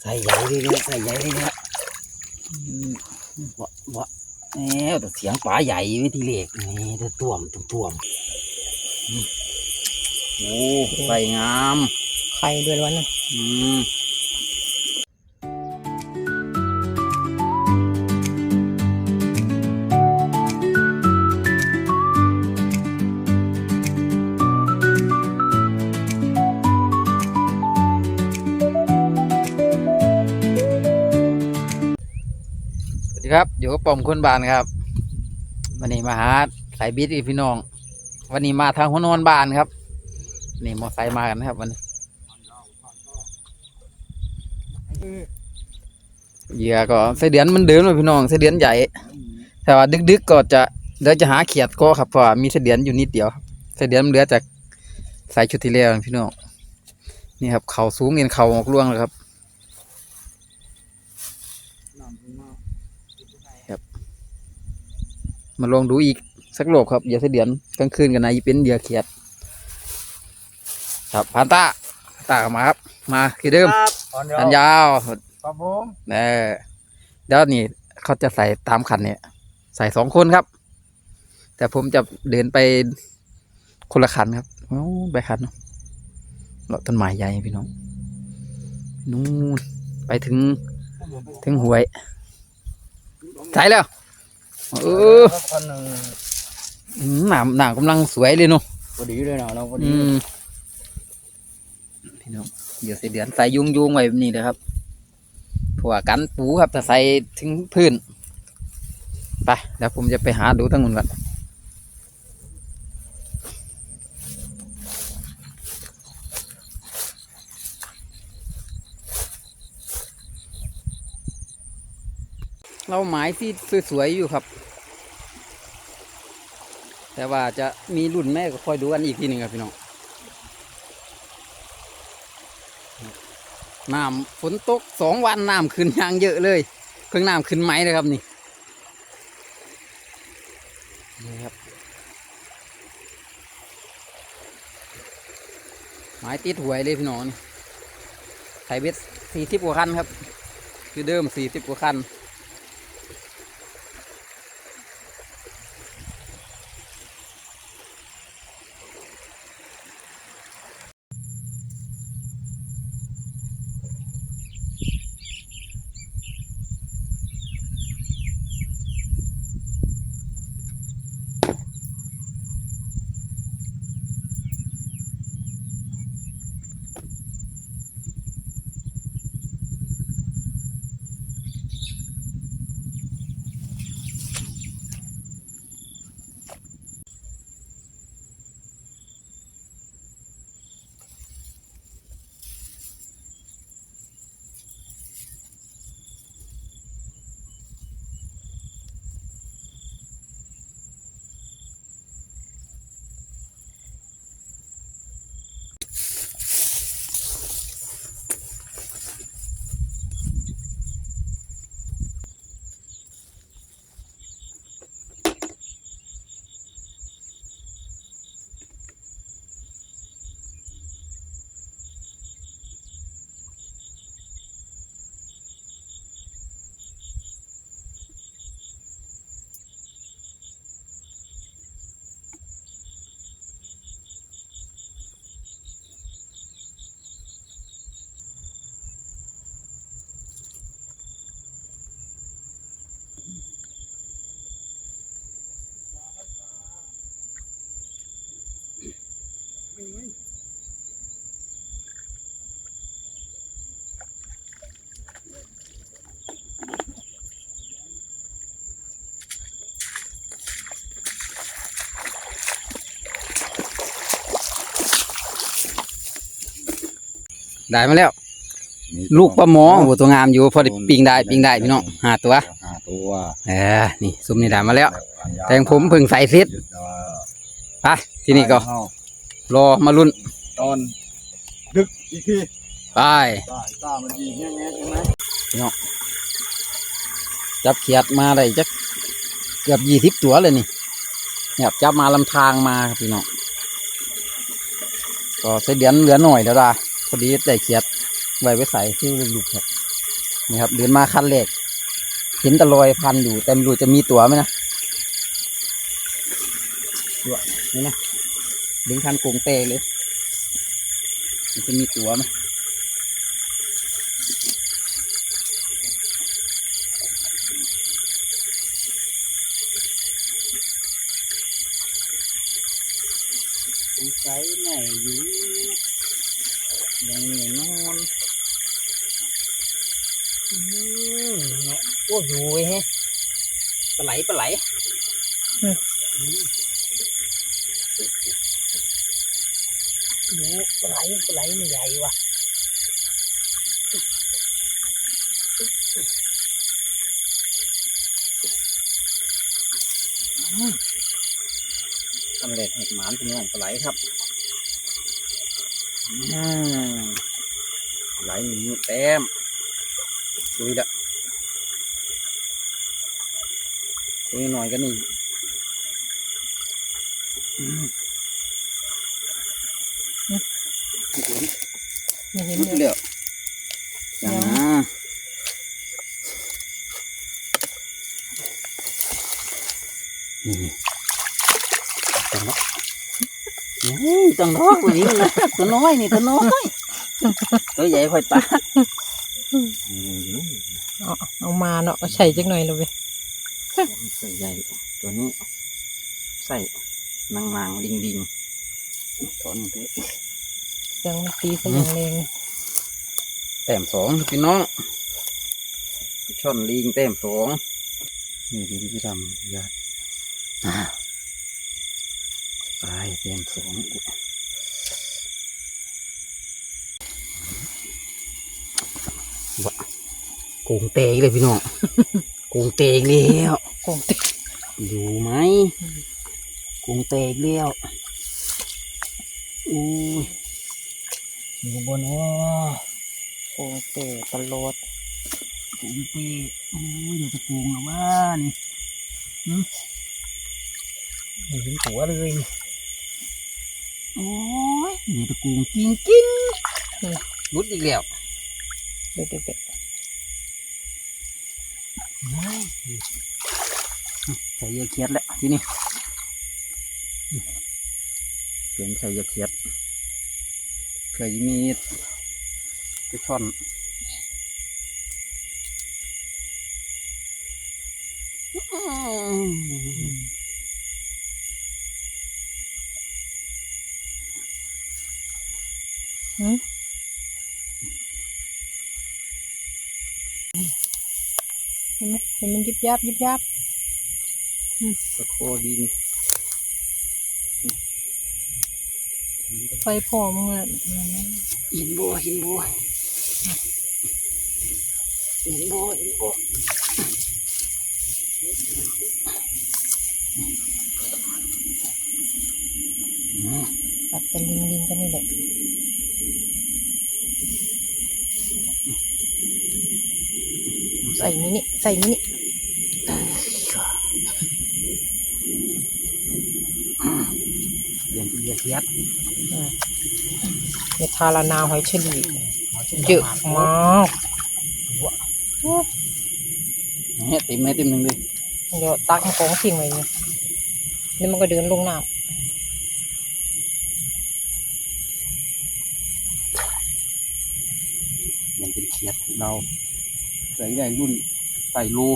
ใส่ใหญ่เลยเนี่ยใส่ใหญ่เลยเนี่ยอืมวะวะแหมแต่เสียงป๋าใหญ่วิธีเล็กนี่เดือต่วมตุ่มต่วมอืมโอ้ใส่งาม ไข่ด้วยวันนั้นอืม วัสดีครับ อยู่กับปอมคนบานครับวันนี้มาหาสายบิดอีกพี่น้อง วันนี้มาทางหัวนอนบานครับ นี่มอไซค์มากันนะครับวันนี้เหยื่อก็ไส้เดือนมันเดินมาพี่น้องไส้เดือนใหญ่ แต่ว่าดึกๆก็จะเดี๋ยวจะหาเขียดก็ครับเพราะว่ามีไส้เดือนอยู่นิดเดียวครับไส้เดือนมันเหลือจากสายชุดที่แล้วพี่น้องนี่ครับ เขาสูงเงินเขาออกล่วงเลยครับ มาลองดูอีกสักโลบครับเหยื่อไส้เดือนกลางคืนกันนะอีเป็นเหยื่อเขียด ครับพานตาตาเข้ามาครับ มาคือเดิมครับสัญญาวครับผมเออเดี๋ยวนี่เขาจะใส่ตามคันเนี่ยใส่สองคนครับ แต่ผมจะเดินไปคนละคันครับโอ้ไปคันเนาะเลาะต้นไม้ใหญ่พี่น้องนู่นไปถึงถึงหวยใส่แล้ว เออคนหนึ่งอืมหนามหนามกำลังสวยเลยเนาะพอดีเลยเนาะเราพอดีอืมพี่น้องเดี๋ยวใส่เดือนใส่ยุงยุงๆไว้แบบนี้นะครับเพราะว่ากันปูครับถ้าใส่ถึงพื้นไปเดี๋ยวผมจะไปหาดูทั้งหมดก่อน เราหมายที่สวยๆอยู่ครับ แต่ว่าจะมีรุ่นแม่ก็คอยดูกันอีกทีหนึ่งครับพี่น้องน้ำฝนตกสองวันน้ำขึ้นยางเยอะเลยเพิ่งน้ำขึ้นไหมเลยครับนี่นี่ครับหมายติดหวยเลยพี่น้องนี่ไทยเบสสี่สิบกว่าคันครับ คือเดิมสี่สิบกว่าคัน ได้มาแล้วลูกปลาหมอโอ้โหตัวงามอยู่พอได้ปิงได้ปิงได้พี่น้องห้าตัวห้าตัวเออนี่ซุมนี่ได้มาแล้ว แต่งผมเพิ่งใส่เซ็ตไปที่นี่ก็ รอมาลุ้นตอน ดึกอีกทีไปตาตามันดีแง่แง่ใช่ไหมจับเขียดมาได้จักเกือบยี่สิบตัวเลยนี่เนี่ยจับมาลำทางมาครับพี่น้องก็ใส่เดือนเหลือหน่อยเดี๋ยวละ พอดีได้เขียดไว้ไว้ใส่ที่ลูกครับนี่ครับเดินมาคันแรกเห็นตะลอยพันอยู่แต่ไม่รู้จะมีตัวไหมนะดูอะนี่นะดึงคันโกงเตะเลยมันจะมีตัวไหมสงสัยไหนอยู่ยังแน่นอนอืมโอ้อยู่เว้ยฮะปลาไหลปลาไหลดูปลาไหลปลาไหลมันใหญ่ว่ะตำเร็จแหกหมานเป็นน้องปลาไหลครับอืมปลาไหลมีแต้มดูอีกละ ดูหน่อยก็นี่อืมไม่เห็นรุดเลยเร็วอย่างนะนี่จังเนาะนี่จังเนาะตัวนี้มันนะตัวน้อยนี่ตัวน้อย ตัวใหญ่ค่อยตาเอาเอามาเนาะก็ใส่จักหน่อยเลย เว้ยตัวใหญ่ตัวนี้ใส่นางนางลิงลิงถอนมันเถอะเสียงมันตีซะอย่างแรงแต้มสองพี่น้องช่อนลิงแต้มสองนี่ดินพี่ดำยาอ่าตายแต้มสองวะโกงเตกเลยพี่น้องโกงเตกแล้วโกงติอยู่ไหมโกงเตกแล้วอุ้ยอยู่บนอ้อโกงเตะตลอดโกงเตกโอ้ยเดี๋ยวจะโกงแล้วว่านี่หึไม่เห็นหัวเลยนี่โอ้ยเดี๋ยวจะโกงจริงจริงๆรุดอีกแล้วเด็ดเด็ด ใส่ยาเคียดแล้วที่นี่เปลี่ยนใส่ยาเคียดเผื่อจะมีไปช่อนอืมเห็นไหมเห็นมันยิบยับยิบยับ ตะโคดินไฟพอมึงอะหินบัวหินบัวหินบัวหินบัวตัดตะลิงลิงกันนี่แหละใส่มินิใส่มินิ เปลี่ ยนเป็นยาเคียดเนทารานาหอยเฉลี่เยอะมากเนี่ยเต็มไหมเต็มหนึ่งเลยเดี๋ยวตักมันของทิ้งไว้นี่แล้วมันก็เดินลงน้ยังเป็นเคียดเราใส่ได้รุ่นใส่รู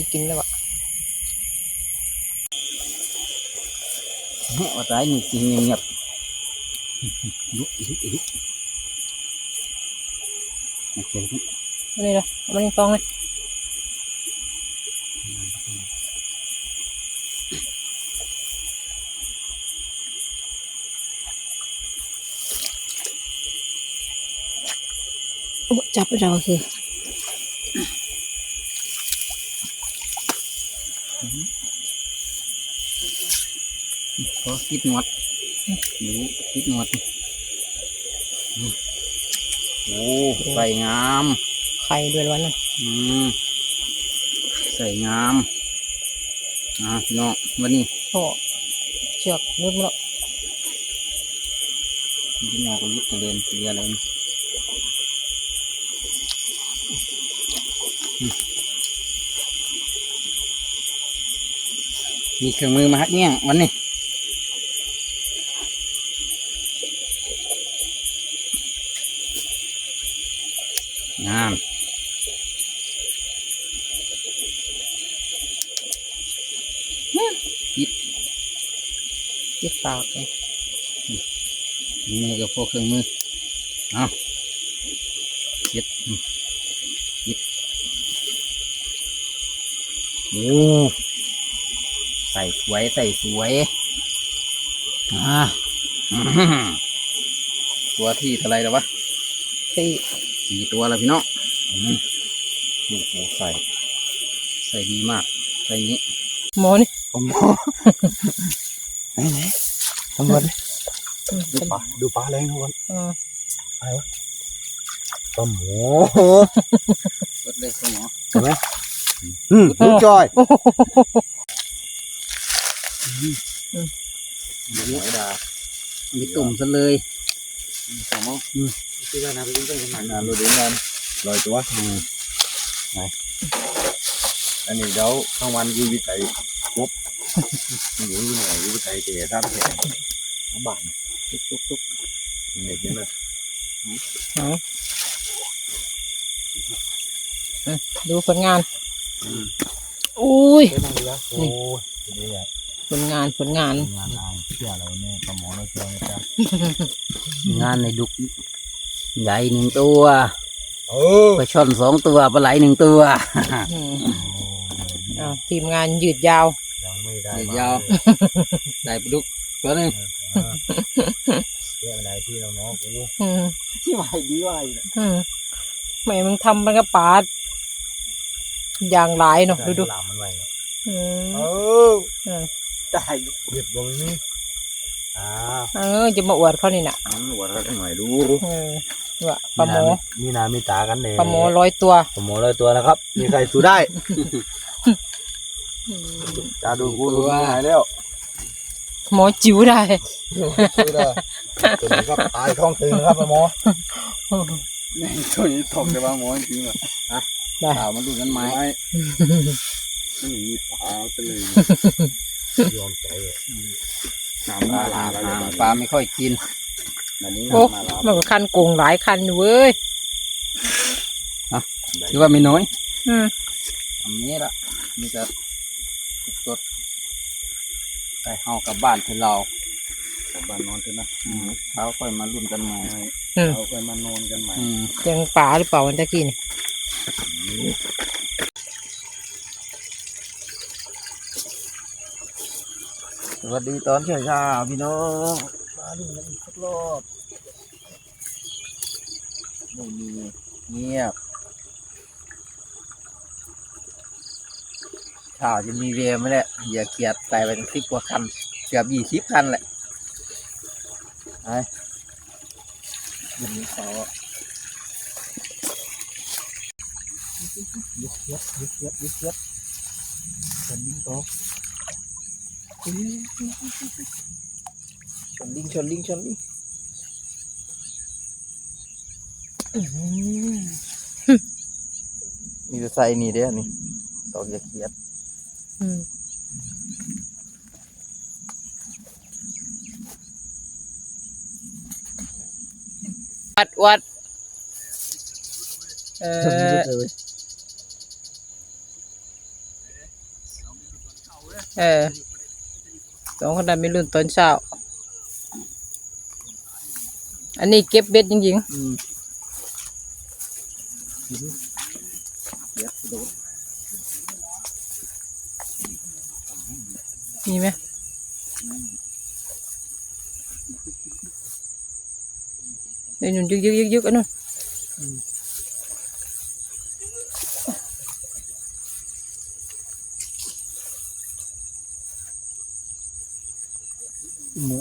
ำตีกินแล้วอะว่าตายนี่จริงเงียบๆลุกลุกลุกโอเคครับเอานี่เลยเอามันฟองเลยโอ้จับไปเราคือ ขอคิดหนวดดูคิดหนวดอืมโอ้ใส่งามไข่ด้วยวันนั้นอืมใสใส่งามอ่าพี่น้องวันนี้โอ้เชือกนุดมาแล้วพี่น้องก็ลุกกระเด็นเรียอะไรนี่อืมมีเครื่องมือมาฮักเนี่ยงวันนี้ งาม ยึดปากเลยมือกับพวกเครื่องมือเอาเย็ดอืมเย็ดโอ้ใส่สวยใส่สวยอ่าอื้อหือตัวที่เท่าไรแล้ววะสี่สี่ตัวแล้วพี่น้องอืมโอ้โหใส่ ใส่ดีมาก ใส่อย่างนี้หมอนี่ผมไหนไหน ตำรวจอืมดูปลาดูปลาแรงทุกคนอืมปลาหมูกดเลยคุณหมออืมลูกจอยเดี๋ยวนี้มีตุ่มซะเลยสองมั้งอืมที่ว่านาไปวิ่งต้นกันนานเราดูงานลอยตัวอืมไหนอันนี้เดี๋ยวทั้งวันอยูวิจัยครบ อยู่ที่ไหนอยูวิจัยเจ๊ท่าแผ่น้ำบานตุ๊กตุ๊กตุ๊กเด็กนี่เลยดูผลงานอุ้ยเฮ้ยนั่งดูแล้วโอ้ยดีอะผลงานผลงาน งานอายเชื่อเราเนี่ยปลาหมอเราเชื่อนะจ๊ะงานในดุกใหญ่หนึ่งตัวเออปลาช่อนสองตัวปลาไหลหนึ่งตัวอืมอ้าวทีมงานยืดยาว ยังไม่ได้เดี๋ยวยาว ได้ปลาดุกตัวหนึงเรื่องอะไรที่เราน้องกูอืมที่ไหวดีไหวอืมแม่มึงทำมันกระปาดอย่างหลายเนาะดูดูหลามมันไหวอืมเออเออได้เรียบร้อยนี่อ่าเออจะมาอวดเขานี่น่ะหัวเราหน่อยดูเออว่าปลาหมอมีนามีตากันเนี่ยปลาหมอร้อยตัว ปลาหมอเลยตัวนะครับ มีใครสู้ได้ ตาดูกูดูหายแล้ว หมอจิ๋วได้สู้ได้ ตัวนี้ก็ตายท้องตึงนะครับปลาหมอนี่ตัวนี้ทองแต่ว่าหมอจริงๆอะได้ ข่าวมันดูกันไหมไม่ไม่มีปลาไปเลยยอมใจน้ำปมาลาลาห่างแล้วห่างแบบปลาไม่ค่อยกินแบบนี้โอ้น้ำมาลามันก็คันโกงหลายคันอยู่เว้ยหรือว่าไม่น้อยอืมอันนี้ละมีแต่ สดไปเฮากลับบ้านที่เรากลับบ้านนอนเถอะนะอืมเช้าค่อยมารุ่นกันใหม่อืม เอาไปมานอนกันใหม่อืมยังป่าหรือเปล่าวันตะกี้นี่สวัสดีตอนเช้าเช้าๆพี่น้องมาดูกันอีกสักรอบไม่มีเงียบ ข่าวจะมีเรียไหมเนี่ยอย่าเกียดใส่ไปสิบกว่าคัน เกือบยี่สิบคันแหละไปยังมีเขายึดยึดยึดยึดยึดยึดฉันดิ้งโตะชนลิงชนลิงชนลิงมีแต่ใส่นี่เด้อนี่ตอกย่าเกียด อืมวัดวัด เออเออสองคนนั้นไม่รุ่นตอนเช้า อันนี้เก็บเบ็ดจริงๆ มีไหมเดี๋ยวหนุนยึกยึกยึกยึกอันนู้นหมู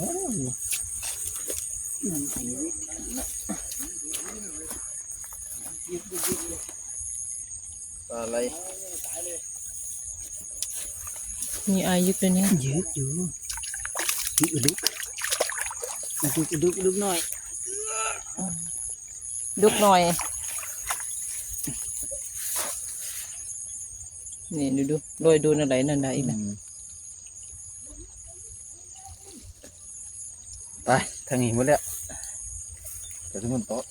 อะไร มีอายุตัวนี้เยอะอยู่ดุกดุกดุกดุกดุกหน่อย ดุกหน่อย นี่ดูดูโรยดูอะไรนั่นได้อีกนะไปทางนี้หมดแล้วเดี๋ยวทุกคนโต๊ะ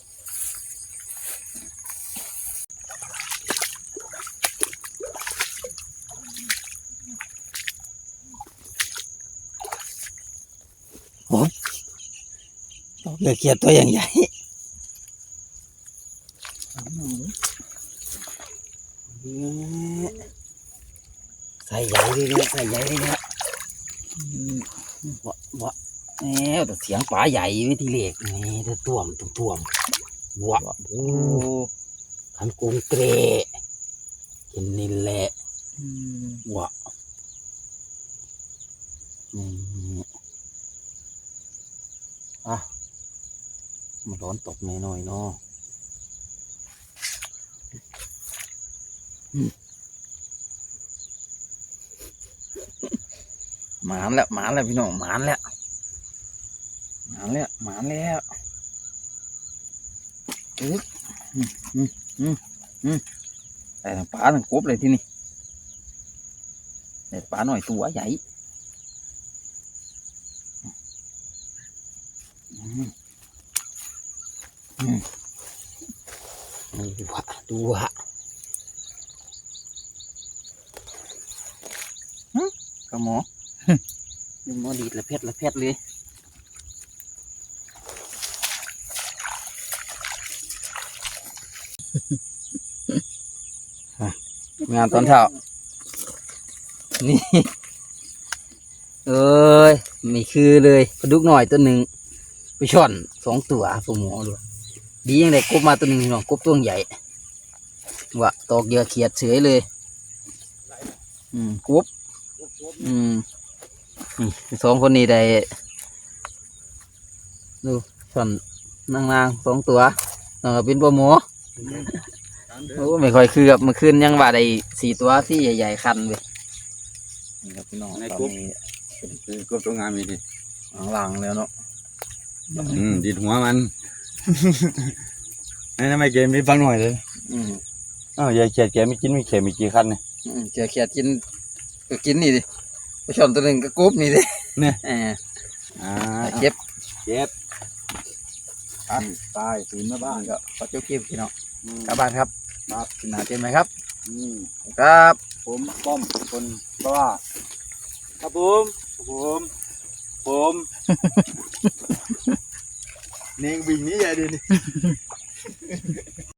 เหลือเกียดตัวอย่างใหญ่ใส่ใหญ่เลยเนี่ยใส่ใหญ่เลยเนี่ยอืมวะวะแหมแต่เสียงป๋าใหญ่วิธีเล็กนี่เธอต่วมต่วมต่วมวะโอ้ขันกรุงเกรกินนี่แหละวะนี่อะ มาร้อนตกหน่อยๆเนาะหมานแล้วหมานแล้วพี่น้องหมานแล้วหมานแล้วหมานแล้วอึ๊บอืมอืมอืมอืมแต่ปลาทั้งกบเลยที่นี่แต่ปลาหน่อยตัวใหญ่อืม ดูฮะดูฮะหึกระหมอหึหมอดีดละเพชรละเพชรเลยงานตอนเช้า นี่ เอ้ย ไม่คือเลยปลาดุกหน่อยตัวหนึ่งไปช่อนสองตัวสมอเลย ดียังได้กบมาตัวหนึ่งพี่น้องกบตัวใหญ่วะตอกเหยื่อเขียดเฉยเลย อืมกบอืมนี่สองคนนี้ได้ดูช่อนนางๆสองตัวน้องก็เป็นปลาหมอโอ้ไม่ค่อยคือกับเมื่อคืนยังว่าได้สี่ตัวที่ใหญ่ๆคันเว้ยนี่ครับพี่น้องในตอนกรุ๊ปนี้คือกบตัวงามมีดิหลังๆแล้วเนาะอืมดิดหัวมัน นี่ทำไมเกมไม่ฟังหน่อยเลยอืมอ้าวยายเขียดแกไม่กินไม่เขียดมีกี่คันเนี่ยอืมเจอเขียดกินก็กินนี่ดิไปชอนตัวหนึ่งก็กรุ๊บนี่ดิเนี่ยเอออ่าเจ็บเจ็บอะตายตื่นมาบ้านก็ขอจุ๊บกิ๊บพี่น้องอืมกลับบ้านครับครับกินอาหารเต็มไหมครับ อืมครับ ผมป้อมคนบ้าครับผมครับผมผม เน่งวิ่งนี้ใหญ่ดีนี่